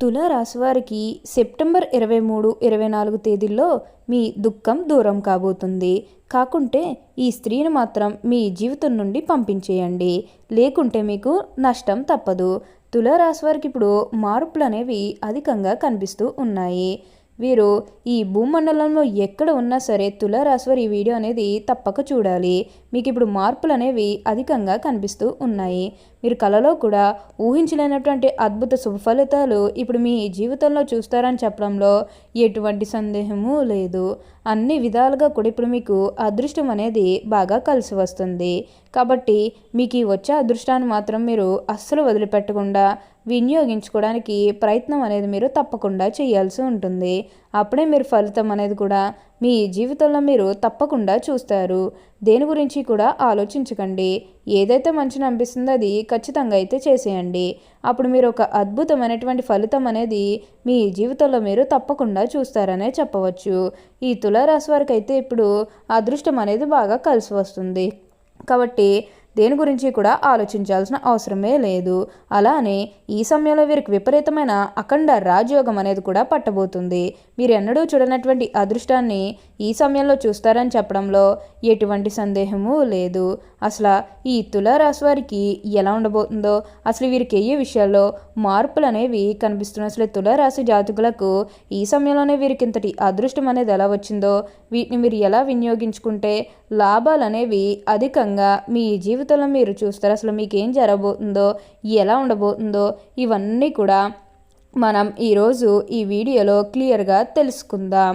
తులారాశి వారికి సెప్టెంబర్ ఇరవై మూడు ఇరవై నాలుగు తేదీల్లో మీ దుఃఖం దూరం కాబోతుంది. కాకుంటే ఈ స్త్రీని మాత్రం మీ జీవితం నుండి పంపించేయండి. లేకుంటే మీకు నష్టం తప్పదు. తులారాశి వారికి ఇప్పుడు మార్పులు అనేవి అధికంగా కనిపిస్తూ ఉన్నాయి. వీరు ఈ భూమండలంలో ఎక్కడ ఉన్నా సరే తులారాశ్వరి ఈ వీడియో అనేది తప్పక చూడాలి. మీకు ఇప్పుడు మార్పులు అనేవి అధికంగా కనిపిస్తూ ఉన్నాయి. మీరు కలలో కూడా ఊహించలేనటువంటి అద్భుత శుభ ఫలితాలు ఇప్పుడు మీ జీవితంలో చూస్తారని చెప్పడంలో ఎటువంటి సందేహము లేదు. అన్ని విధాలుగా కూడా ఇప్పుడు మీకు అదృష్టం అనేది బాగా కలిసి వస్తుంది. కాబట్టి మీకు ఈ వచ్చే అదృష్టాన్ని మాత్రం మీరు అస్సలు వదిలిపెట్టకుండా వినియోగించుకోవడానికి ప్రయత్నం అనేది మీరు తప్పకుండా చేయాల్సి ఉంటుంది. అప్పుడే మీరు ఫలితం అనేది కూడా మీ జీవితంలో మీరు తప్పకుండా చూస్తారు. దేని గురించి కూడా ఆలోచించకండి. ఏదైతే మంచిని అనిపిస్తుందో అది ఖచ్చితంగా అయితే చేసేయండి. అప్పుడు మీరు ఒక అద్భుతమైనటువంటి ఫలితం అనేది మీ జీవితంలో మీరు తప్పకుండా చూస్తారనే చెప్పవచ్చు. ఈ తులారాశి వారికి అయితే ఇప్పుడు అదృష్టం అనేది బాగా కలిసి వస్తుంది. కాబట్టి దేని గురించి కూడా ఆలోచించాల్సిన అవసరమే లేదు. అలానే ఈ సమయంలో వీరికి విపరీతమైన అఖండ రాజయోగం అనేది కూడా పట్టబోతుంది. మీరు ఎన్నడూ చూడనటువంటి అదృష్టాన్ని ఈ సమయంలో చూస్తారని చెప్పడంలో ఎటువంటి సందేహము లేదు. అసలు ఈ తులారాశి వారికి ఎలా ఉండబోతుందో అసలు వీరికి ఏ విషయాల్లో మార్పులు అనేవి కనిపిస్తున్నాయి? అసలు తులారాశి జాతకులకు ఈ సమయంలోనే వీరికి ఇంతటి అదృష్టం అనేది ఎలా వచ్చిందో వీటిని మీరు ఎలా వినియోగించుకుంటే లాభాలు అనేవి అధికంగా మీ జీవితం జీవితంలో మీరు చూస్తారు. అసలు మీకు ఏం జరగబోతుందో ఎలా ఉండబోతుందో ఇవన్నీ కూడా మనం ఈరోజు ఈ వీడియోలో క్లియర్గా తెలుసుకుందాం.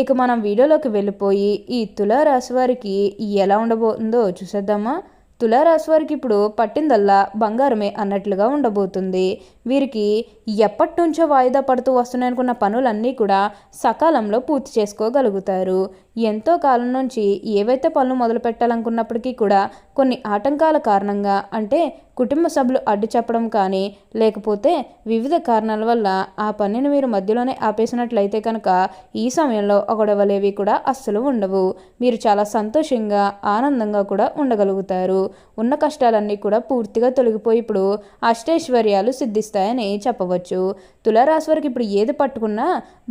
ఇక మనం వీడియోలోకి వెళ్ళిపోయి ఈ తులారాశి వారికి ఎలా ఉండబోతుందో చూసేద్దామా? తులారాశి వారికి ఇప్పుడు పట్టిందల్లా బంగారమే అన్నట్లుగా ఉండబోతుంది. వీరికి ఎప్పటి నుంచో వాయిదా పడుతూ వస్తున్నాయనుకున్న పనులన్నీ కూడా సకాలంలో పూర్తి చేసుకోగలుగుతారు. ఎంతో కాలం నుంచి ఏవైతే పనులు మొదలు పెట్టాలనుకున్నప్పటికీ కూడా కొన్ని ఆటంకాల కారణంగా అంటే కుటుంబ సభ్యులు అడ్డు చెప్పడం కానీ లేకపోతే వివిధ కారణాల వల్ల ఆ పనిని మీరు మధ్యలోనే ఆపేసినట్లయితే కనుక ఈ సమయంలో గొడవలేవి కూడా అస్సలు ఉండవు. మీరు చాలా సంతోషంగా ఆనందంగా కూడా ఉండగలుగుతారు. ఉన్న కష్టాలన్నీ కూడా పూర్తిగా తొలగిపోయి ఇప్పుడు అష్టైశ్వర్యాలు సిద్ధిస్తాయని చెప్పవచ్చు. తులారాశి వారికి ఇప్పుడు ఏది పట్టుకున్నా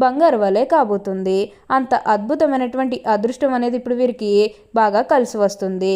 బంగారు వలె కాబోతుంది. అంత అద్భుతమైనటువంటి అదృష్టం అనేది ఇప్పుడు వీరికి బాగా కలిసి వస్తుంది.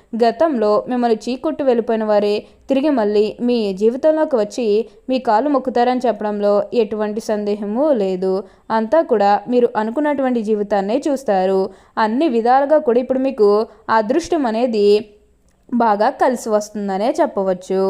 గతంలో మిమ్మల్ని చీకొట్టు వెళ్ళిపోయిన వారే తిరిగి మళ్ళీ మీ జీవితంలోకి వచ్చి మీ కాలు మొక్కుతారని చెప్పడంలో ఎటువంటి సందేహము లేదు. అంతా కూడా మీరు అనుకున్నటువంటి జీవితాన్నే చూస్తారు. అన్ని విధాలుగా కూడా ఇప్పుడు మీకు అదృష్టం అనేది బాగా కలిసి వస్తుందనే చెప్పవచ్చు.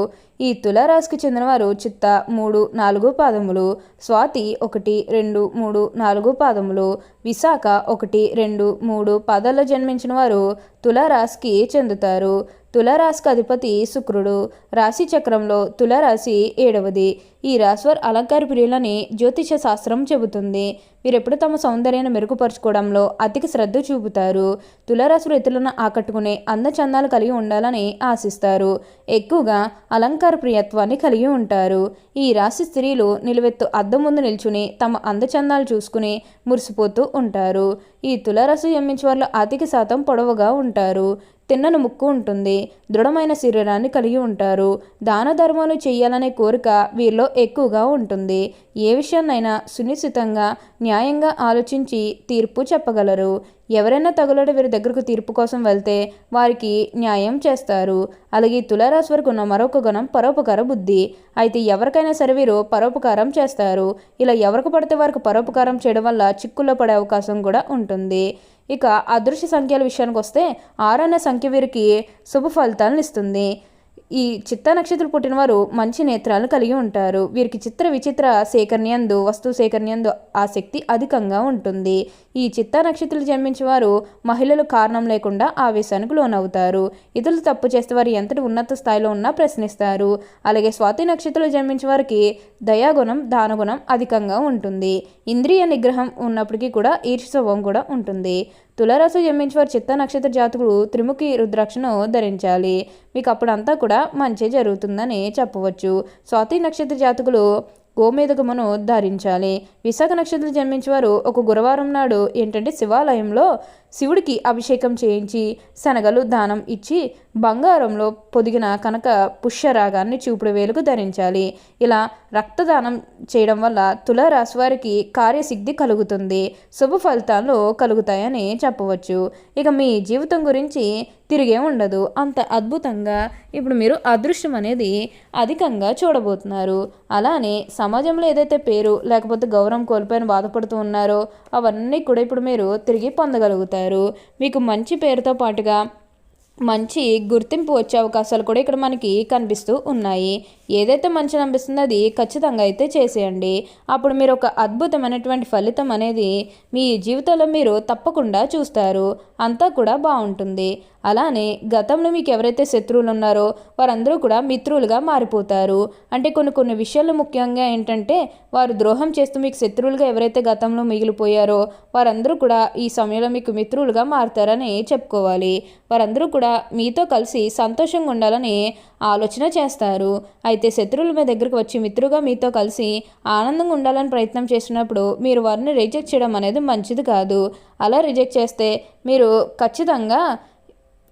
ఈ తులారాశికి చెందినవారు చిత్త మూడు నాలుగు పాదములు స్వాతి ఒకటి రెండు మూడు నాలుగు పాదములు విశాఖ ఒకటి రెండు మూడు పాదాల్లో జన్మించిన వారు తులారాశికి చెందుతారు. తులారాశికి అధిపతి శుక్రుడు. రాశి చక్రంలో తులారాశి ఏడవది. ఈ రాశివారు అలంకార ప్రియులని జ్యోతిష శాస్త్రం చెబుతుంది. వీరెప్పుడు తమ సౌందర్యాన్ని మెరుగుపరుచుకోవడంలో అధిక శ్రద్ధ చూపుతారు. తులారాశి రైతులను ఆకట్టుకునే అందచందాలు కలిగి ఉండాలని ఆశిస్తారు. ఎక్కువగా అలంకార ప్రియత్వాన్ని కలిగి ఉంటారు. ఈ రాశి స్త్రీలు నిలువెత్తు అద్దం ముందు నిల్చుని తమ అందచందాలు చూసుకుని మురిసిపోతూ ఉంటారు. ఈ తులారాశి జన్మించే వాళ్ళు అధిక శాతం పొడవుగా ఉంటారు. తిన్నను ముక్కు ఉంటుంది. దృఢమైన శరీరాన్ని కలిగి ఉంటారు. దాన ధర్మాలు చేయాలనే కోరిక వీరిలో ఎక్కువగా ఉంటుంది. ఏ విషయాన్నైనా సునిశ్చితంగా న్యాయంగా ఆలోచించి తీర్పు చెప్పగలరు. ఎవరైనా తగులడు వీరి దగ్గరకు తీర్పు కోసం వెళ్తే వారికి న్యాయం చేస్తారు. అలాగే తులారాశి వరకు ఉన్న మరొక గుణం పరోపకార బుద్ధి. అయితే ఎవరికైనా సరే వీరు పరోపకారం చేస్తారు. ఇలా ఎవరికి పడితే వారికి పరోపకారం చేయడం వల్ల చిక్కుల్లో పడే అవకాశం కూడా ఉంటుంది. ఇక అదృశ్య సంఖ్యల విషయానికి వస్తే ఆరు అనే సంఖ్య వీరికి శుభ ఫలితాలను ఇస్తుంది. ఈ చిత్త నక్షత్రం పుట్టినవారు మంచి నేత్రాలను కలిగి ఉంటారు. వీరికి చిత్ర విచిత్ర సేకరణయందు వస్తు సేకరణయందు ఆసక్తి అధికంగా ఉంటుంది. ఈ చిత్త నక్షత్రాలు జన్మించేవారు మహిళలు కారణం లేకుండా ఆవేశానికి లోనవుతారు. ఇతరులు తప్పు చేస్తే వారు ఎంతటి ఉన్నత స్థాయిలో ఉన్నా ప్రశ్నిస్తారు. అలాగే స్వాతి నక్షత్రాలు జన్మించే వారికి దయాగుణం దానగుణం అధికంగా ఉంటుంది. ఇంద్రియ నిగ్రహం ఉన్నప్పటికీ కూడా ఈర్ష్యస్వభావం కూడా ఉంటుంది. తులారాశి జన్మించిన వారు చిత్త నక్షత్ర జాతకులు త్రిముఖి రుద్రాక్షను ధరించాలి. మీకు అప్పుడంతా కూడా మంచి జరుగుతుందని చెప్పవచ్చు. స్వాతి నక్షత్ర జాతకులు గోమేధకమును ధరించాలి. విశాఖ నక్షత్రం జన్మించేవారు ఒక గురువారం నాడు ఏంటంటే శివాలయంలో శివుడికి అభిషేకం చేయించి శనగలు దానం ఇచ్చి బంగారంలో పొదిగిన కనుక పుష్యరాగాన్ని చూపుడు వేలుకు ధరించాలి. ఇలా రక్తదానం చేయడం వల్ల తులారాశి వారికి కార్యసిద్ధి కలుగుతుంది. శుభ ఫలితాలు కలుగుతాయని చెప్పవచ్చు. ఇక మీ జీవితం గురించి తిరిగే ఉండదు. అంత అద్భుతంగా ఇప్పుడు మీరు అదృష్టం అనేది అధికంగా చూడబోతున్నారు. అలానే సమాజంలో ఏదైతే పేరు లేకపోతే గౌరవం కోల్పోయిన బాధపడుతూ ఉన్నారో అవన్నీ కూడా ఇప్పుడు మీరు తిరిగి పొందగలుగుతారు. మీకు మంచి పేరుతో పాటుగా మంచి గుర్తింపు వచ్చే అవకాశాలు కూడా ఇక్కడ మనకి కనిపిస్తూ ఉన్నాయి. ఏదైతే మంచి అనిపిస్తుందో అది ఖచ్చితంగా అయితే చేసేయండి. అప్పుడు మీరు ఒక అద్భుతమైనటువంటి ఫలితం అనేది మీ జీవితంలో మీరు తప్పకుండా చూస్తారు. అంతా కూడా బాగుంటుంది. అలానే గతంలో మీకు ఎవరైతే శత్రువులు ఉన్నారో వారందరూ కూడా మిత్రులుగా మారిపోతారు. అంటే కొన్ని కొన్ని విషయాలు ముఖ్యంగా ఏంటంటే వారు ద్రోహం చేస్తూ మీకు శత్రువులుగా ఎవరైతే గతంలో మిగిలిపోయారో వారందరూ కూడా ఈ సమయంలో మీకు మిత్రులుగా మారుతారని చెప్పుకోవాలి. వారందరూ కూడా మీతో కలిసి సంతోషంగా ఉండాలని ఆలోచన చేస్తారు. అయితే శత్రువులు మీ దగ్గరకు వచ్చి మిత్రుగా మీతో కలిసి ఆనందంగా ఉండాలని ప్రయత్నం చేసినప్పుడు మీరు వారిని రిజెక్ట్ చేయడం అనేది మంచిది కాదు. అలా రిజెక్ట్ చేస్తే మీరు ఖచ్చితంగా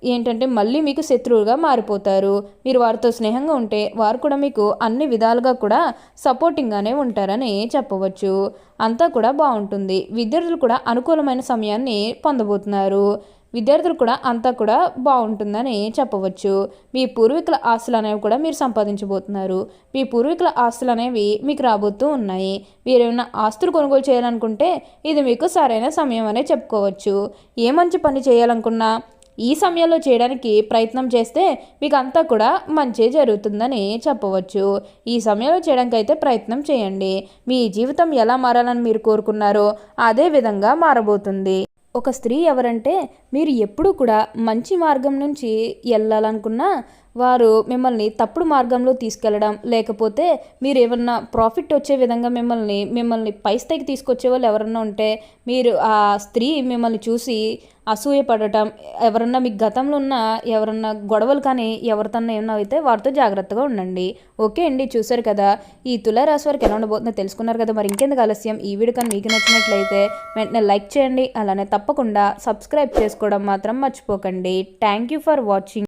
ఏంటంటే మళ్ళీ మీకు శత్రువుగా మారిపోతారు. మీరు వారితో స్నేహంగా ఉంటే వారు కూడా మీకు అన్ని విధాలుగా కూడా సపోర్టింగ్గానే ఉంటారని చెప్పవచ్చు. అంతా కూడా బాగుంటుంది. విద్యార్థులు కూడా అనుకూలమైన సమయాన్ని పొందబోతున్నారు. విద్యార్థులు కూడా అంతా కూడా బాగుంటుందని చెప్పవచ్చు. మీ పూర్వీకుల ఆస్తులు అనేవి కూడా మీరు సంపాదించబోతున్నారు. మీ పూర్వీకుల ఆస్తులు అనేవి మీకు రాబోతూ ఉన్నాయి. మీరు ఏమైనా ఆస్తులు కొనుగోలు చేయాలనుకుంటే ఇది మీకు సరైన సమయం అనే చెప్పుకోవచ్చు. ఏ మంచి పని చేయాలనుకున్నా ఈ సమయంలో చేయడానికి ప్రయత్నం చేస్తే మీకు అంతా కూడా మంచి జరుగుతుందని చెప్పవచ్చు. ఈ సమయంలో చేయడానికి అయితే ప్రయత్నం చేయండి. మీ జీవితం ఎలా మారాలని మీరు కోరుకున్నారో అదే విధంగా మారబోతుంది. ఒక స్త్రీ ఎవరంటే మీరు ఎప్పుడూ కూడా మంచి మార్గం నుంచి వెళ్ళాలనుకున్నా వారు మిమ్మల్ని తప్పుడు మార్గంలో తీసుకెళ్ళడం లేకపోతే మీరు ఏమన్నా ప్రాఫిట్ వచ్చే విధంగా మిమ్మల్ని మిమ్మల్ని పై స్థాయికి తీసుకొచ్చే వాళ్ళు ఎవరన్నా ఉంటే మీరు ఆ స్త్రీ మిమ్మల్ని చూసి అసూయపడటం ఎవరన్నా మీ గతంలో ఉన్న ఎవరన్నా గొడవలు కానీ ఎవరితోన్నా ఏమన్నా అయితే వారితో జాగ్రత్తగా ఉండండి. ఓకే అండి చూశారు కదా? ఈ తులారాశి వారికి ఎలా ఉండబోతుందో తెలుసుకున్నారు కదా? మరి ఇంకెందుకు ఆలస్యం? ఈ వీడియో కానీ మీకు నచ్చినట్లయితే వెంటనే లైక్ చేయండి. అలానే తప్పకుండా సబ్స్క్రైబ్ చేసుకోవడం మాత్రం మర్చిపోకండి. Thank you for watching.